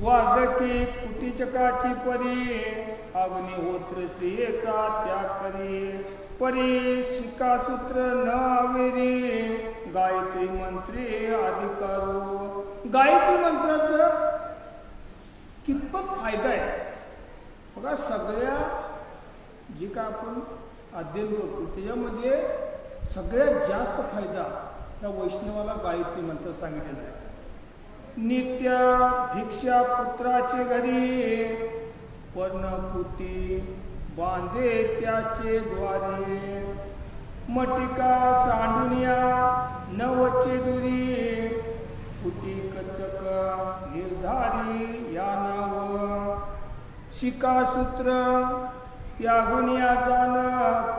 वाजकी कुटीचकाची परी. अग्निहोत्र स्त्रियेचा त्याग करी. परी शिकासूत्र न आवेरी गायत्री मंत्री अधिकारो गायत्री मंत्राचं कितपत फायदा आहे? बघा सगळ्या जे काय आपण अध्ययन करतो त्याच्यामध्ये सगळ्यात जास्त फायदा या वैष्णवाला गायत्री मंत्र सांगितलेला आहे. नित्या भिक्षा पुत्राचे घरी पर्णपुती बांधे त्याचे द्वारे. मटिका सांडुनिया नवचे दुरी पुटी कचक निर्धारी या नाव. शिकासूत्र त्यागुनिया जाण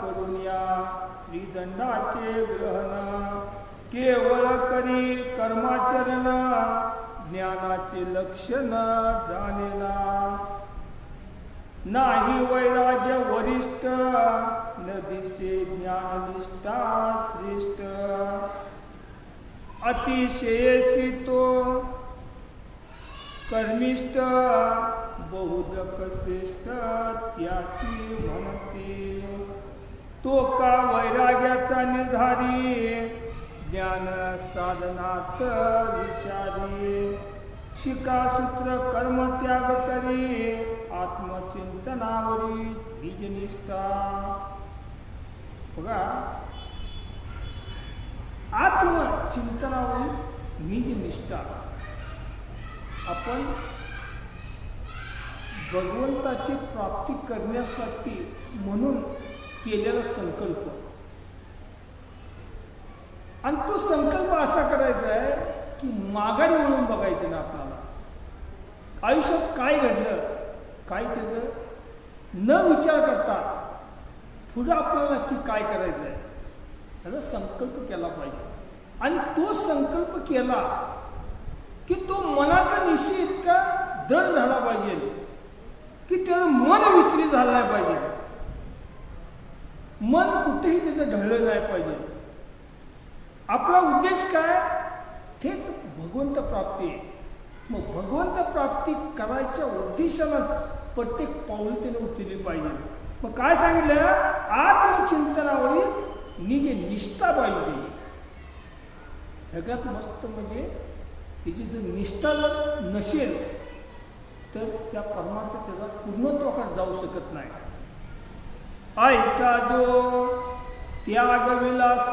करुनिया त्रिदंडाचे ग्रहण. केवळ करी कर्माचरण ज्ञानाचे लक्षण जाणेला नाही वैराग्य वरिष्ठ न दिसे ज्ञाननिष्ठा श्रेष्ठ. अतिशयसी तो कर्मिष्ठ बहुदक श्रेष्ठ त्यासी म्हणते. तो का वैराग्याचा निर्धारी ज्ञान साधनात विचार शिकासूत्र कर्म त्याग करी आत्मचिंतनावरी बीजनिष्ठा बघा आत्मचिंतनावरील निजनिष्ठा आपण भगवंताची प्राप्ती करण्यासाठी म्हणून केलेला संकल्प. आणि तो संकल्प असा करायचा आहे की माघारी म्हणून बघायचं ना आपण आयुष्यात काय घडलं काय त्याचं न विचार करता पुढं आपल्याला नक्की काय करायचं आहे त्याचा संकल्प केला पाहिजे. आणि तो संकल्प केला की तो मनाचा निश्चय इतका दृढ झाला पाहिजे की त्याचं मन विचलित झालं नाही पाहिजे. मन कुठेही त्याचं ढळलं नाही पाहिजे. आपला उद्देश काय? थेट भगवंत प्राप्ती आहे. मग भगवंत ती करायच्या उद्देशालाच प्रत्येक पाऊल त्याने उचलली पाहिजे. मग काय सांगितलं? आत्मचिंतनावरील निजे निष्ठा पाहिजे. सगळ्यात मस्त म्हणजे तिची जर निष्ठा जर नसेल तर त्या परमार्थ त्याचा पूर्णत्वाकडे जाऊ शकत नाही. ऐसा जो त्याग विलास या